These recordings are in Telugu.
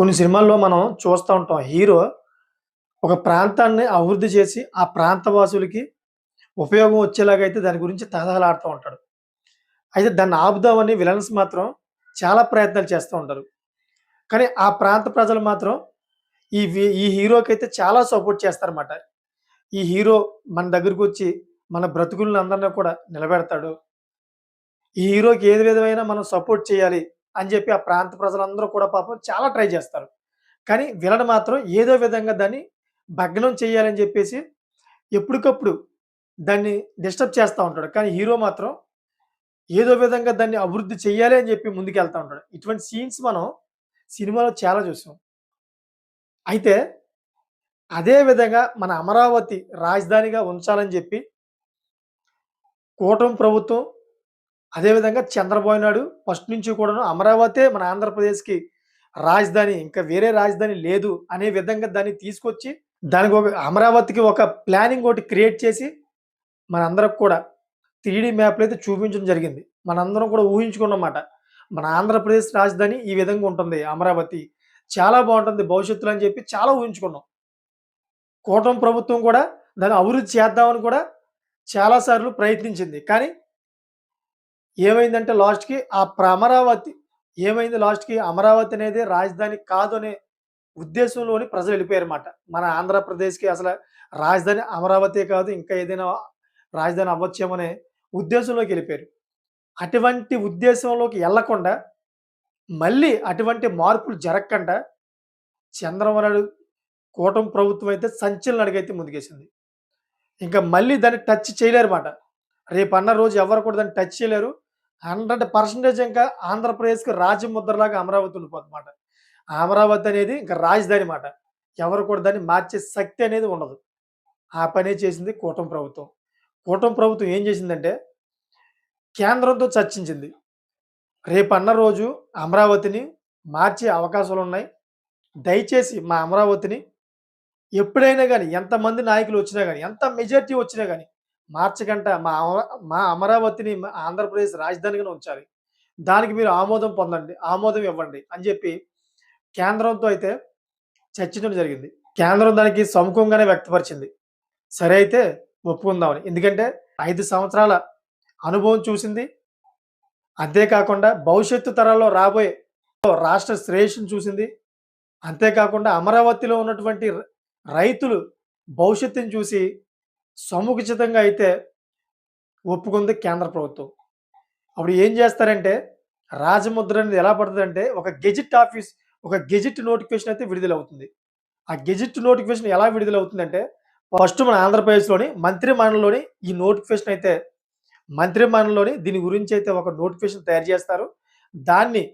కొన్ని సినిమాల్లో మనం చూస్తూ ఉంటాం. హీరో ఒక ప్రాంతాన్ని అభివృద్ధి చేసి ఆ ప్రాంత వాసులకి ఉపయోగం వచ్చేలాగా అయితే దాని గురించి తహతహలాడుతూ ఉంటాడు. అయితే దాన్ని ఆపుదామని విలన్స్ మాత్రం చాలా ప్రయత్నాలు చేస్తూ ఉంటారు. కానీ ఆ ప్రాంత ప్రజలు మాత్రం ఈ ఈ హీరోకి అయితే చాలా సపోర్ట్ చేస్తారన్నమాట. ఈ హీరో మన దగ్గరకు వచ్చి మన బ్రతుకులను అందరినీ కూడా నిలబెడతాడు. ఈ హీరోకి ఏది విధమైన మనం సపోర్ట్ చేయాలి. అని చెప్పి ఆ ప్రాంత ప్రజలందరూ కూడా పాపం చాలా ట్రై చేస్తారు. కానీ విలన్ మాత్రం ఏదో విధంగా దాన్ని భగ్నం చేయాలని చెప్పేసి ఎప్పటికప్పుడు దాన్ని డిస్టర్బ్ చేస్తూ ఉంటాడు. కానీ హీరో మాత్రం ఏదో విధంగా దాన్ని అభివృద్ధి చేయాలి అని చెప్పి ముందుకెళ్తూ ఉంటాడు. ఇటువంటి సీన్స్ మనం సినిమాలో చాలా చూసాం. అయితే అదే విధంగా మన అమరావతి రాజధానిగా ఉంచాలని చెప్పి కూటమి ప్రభుత్వం అదేవిధంగా చంద్రబాబు నాయుడు ఫస్ట్ నుంచి కూడాను అమరావతే మన ఆంధ్రప్రదేశ్కి రాజధాని ఇంకా వేరే రాజధాని లేదు అనే విధంగా దాన్ని తీసుకొచ్చి దానికి ఒక అమరావతికి ఒక ప్లానింగ్ ఒకటి క్రియేట్ చేసి మనందరికి కూడా త్రీ మ్యాప్లో అయితే చూపించడం జరిగింది. మనందరం కూడా ఊహించుకున్నమాట. మన ఆంధ్రప్రదేశ్ రాజధాని ఈ విధంగా ఉంటుంది అమరావతి. చాలా బాగుంటుంది భవిష్యత్తులో అని చెప్పి చాలా ఊహించుకున్నాం. కూటమి ప్రభుత్వం కూడా దాన్ని అభివృద్ధి చేద్దామని కూడా చాలాసార్లు ప్రయత్నించింది. కానీ ఏమైందంటే లాస్ట్‌కి ఆ ప్ర అమరావతి ఏమైంది లాస్ట్‌కి అమరావతి అనేది రాజధాని కాదు అనే ఉద్దేశంలోని ప్రజలు వెళ్ళిపోయారన్నమాట. మన ఆంధ్రప్రదేశ్‌కి అసల రాజధాని అమరావతి కాదు ఇంకా ఏదైనా రాజధాని అవ్వచ్చేమనే ఉద్దేశంలోకి వెళ్ళిపోయారు. అటువంటి ఉద్దేశంలోకి వెళ్ళకుండా మళ్ళీ అటువంటి మార్పులు జరగకుండా చంద్రబాబు నాయుడు కూటమి ప్రభుత్వం అయితే సంచలనానికైతే ముందుకేసింది. ఇంకా మళ్ళీ దాన్ని టచ్ చేయలేరన్నమాట. రేపన్న రోజు ఎవరు కూడా దాన్ని టచ్ చేయలేరు. 100% ఇంకా ఆంధ్రప్రదేశ్‌కి రాజముద్రలాగా అమరావతి ఉండిపోతుందన్నమాట అమరావతి అనేది ఇంకా రాజధాని మాట. ఎవరు కూడా దాన్ని మార్చే శక్తి అనేది ఉండదు. ఆ పనే చేసింది కూటమి ప్రభుత్వం. కూటమి ప్రభుత్వం ఏం చేసిందంటే కేంద్రంతో చర్చించింది. రేపన్న రోజు అమరావతిని మార్చే అవకాశాలు ఉన్నాయి దయచేసి మా అమరావతిని ఎప్పుడైనా కానీ ఎంతమంది నాయకులు వచ్చినా కానీ ఎంత మెజార్టీ వచ్చినా కానీ మార్చకంట మా అమ మా అమరావతిని ఆంధ్రప్రదేశ్ రాజధానిగానే ఉంచాలి. దానికి మీరు ఆమోదం పొందండి. ఆమోదం ఇవ్వండి అని చెప్పి కేంద్రంతో అయితే చర్చించడం జరిగింది. కేంద్రం దానికి సముఖంగానే వ్యక్తపరిచింది. సరే అయితే ఒప్పుకుందామని. ఎందుకంటే ఐదు సంవత్సరాల అనుభవం చూసింది. అంతేకాకుండా భవిష్యత్తు తరాల్లో రాబోయే రాష్ట్ర శ్రేయస్సును చూసింది. అంతేకాకుండా అమరావతిలో ఉన్నటువంటి రైతులు భవిష్యత్తుని చూసి సముచితంగా అయితే ఒప్పుకుంది కేంద్ర ప్రభుత్వం. అప్పుడు ఏం చేస్తారంటే రాజముద్ర అనేది ఎలా పడుతుందంటే ఒక గెజిట్ ఆఫీస్ ఒక గెజిట్ నోటిఫికేషన్ అయితే విడుదలవుతుంది. ఆ గెజిట్ నోటిఫికేషన్ ఎలా విడుదలవుతుందంటే ఫస్ట్ మన ఆంధ్రప్రదేశ్‌లోని మంత్రిమండలిలోని ఈ నోటిఫికేషన్ అయితే మంత్రిమండలిలోని దీని గురించి అయితే ఒక నోటిఫికేషన్ తయారు చేస్తారు. దాన్ని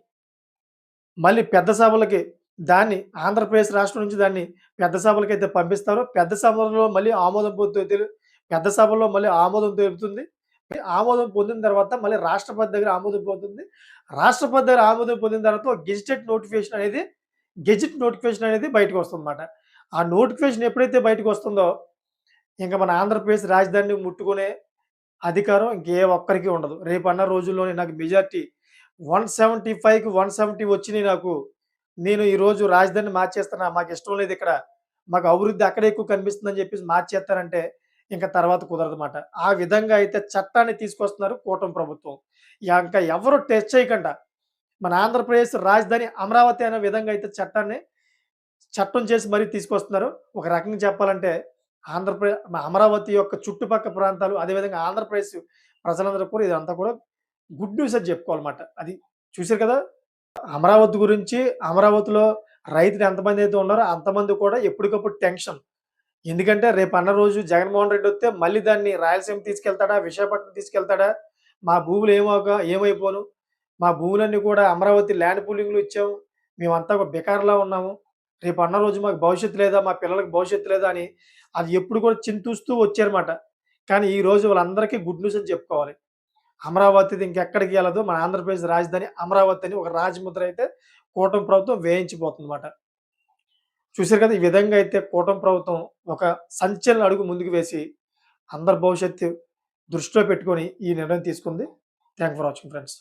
మళ్ళీ పెద్ద సభలకి దాన్ని ఆంధ్రప్రదేశ్ రాష్ట్రం నుంచి దాన్ని పెద్ద సభలకైతే పంపిస్తారు. పెద్ద సభలో మళ్ళీ ఆమోదం పొందుతుంది పెద్ద సభలో మళ్ళీ ఆమోదం తెలుపుతుంది. ఆమోదం పొందిన తర్వాత మళ్ళీ రాష్ట్రపతి దగ్గర ఆమోదం పొందుతుంది. రాష్ట్రపతి దగ్గర ఆమోదం పొందిన తర్వాత గెజిటెడ్ నోటిఫికేషన్ అనేది గెజిట్ నోటిఫికేషన్ అనేది బయటకు వస్తుందన్నమాట. ఆ నోటిఫికేషన్ ఎప్పుడైతే బయటకు వస్తుందో ఇంక మన ఆంధ్రప్రదేశ్ రాజధానిని ముట్టుకునే అధికారం ఇంకే ఒక్కరికి ఉండదు. రేపన్న రోజుల్లోనే నాకు మెజార్టీ వన్ సెవెంటీ ఫైవ్కి వన్ సెవెంటీ వచ్చినాయి నాకు. నేను ఈరోజు రాజధానిని మార్చేస్తున్నా. ఇష్టం లేదు ఇక్కడ. మాకు అభివృద్ధి అక్కడే ఎక్కువ కనిపిస్తుందని చెప్పేసి మార్చేస్తారంటే ఇంకా తర్వాత కుదరదన్నమాట. ఆ విధంగా అయితే చట్టాన్ని తీసుకొస్తున్నారు కూటమి ప్రభుత్వం. ఇంకా ఎవరు టెస్ట్ చేయకుండా మన ఆంధ్రప్రదేశ్ రాజధాని అమరావతి అనే విధంగా అయితే చట్టాన్ని చట్టం చేసి మరీ తీసుకొస్తున్నారు. ఒక రకంగా చెప్పాలంటే ఆంధ్రప్రదేశ్ అమరావతి యొక్క చుట్టుపక్క ప్రాంతాలు అదేవిధంగా ఆంధ్రప్రదేశ్ ప్రజలందరూ కూడా ఇదంతా కూడా గుడ్ న్యూస్ అని చెప్పుకోవాలన్నమాట. అది చూసారు కదా! అమరావతి గురించి అమరావతిలో రైతులు ఎంతమంది అయితే ఉన్నారో అంతమంది కూడా ఎప్పటికప్పుడు టెన్షన్. ఎందుకంటే రేపు అన్న రోజు జగన్మోహన్ రెడ్డి వస్తే మళ్ళీ దాన్ని రాయలసీమ తీసుకెళ్తాడా? విశాఖపట్నం తీసుకెళ్తాడా? మా భూములు ఏమోక ఏమైపోను? మా భూములన్నీ కూడా అమరావతి ల్యాండ్ పూలింగ్లు ఇచ్చాము. మేమంతా ఒక బికార్లా ఉన్నాము. రేపు అన్న రోజు మాకు భవిష్యత్తు లేదా? మా పిల్లలకి భవిష్యత్తు లేదా? అని అది ఎప్పుడు కూడా చింతూస్తూ వచ్చారన్నమాట. కానీ ఈ రోజు వాళ్ళందరికీ గుడ్ న్యూస్ అని చెప్పుకోవాలి. అమరావతిది ఇంకెక్కడికి వెళ్ళదు మన ఆంధ్రప్రదేశ్ రాజధాని అమరావతి అని ఒక రాజముద్ర అయితే కూటమి ప్రభుత్వం వేయించిపోతుందన్నమాట చూసారు కదా! ఈ విధంగా అయితే కూటమి ప్రభుత్వం ఒక సంచలన అడుగు ముందుకు వేసి అందరి భవిష్యత్తు దృష్టిలో పెట్టుకొని ఈ నిర్ణయం తీసుకుంది. Thank for watching friends.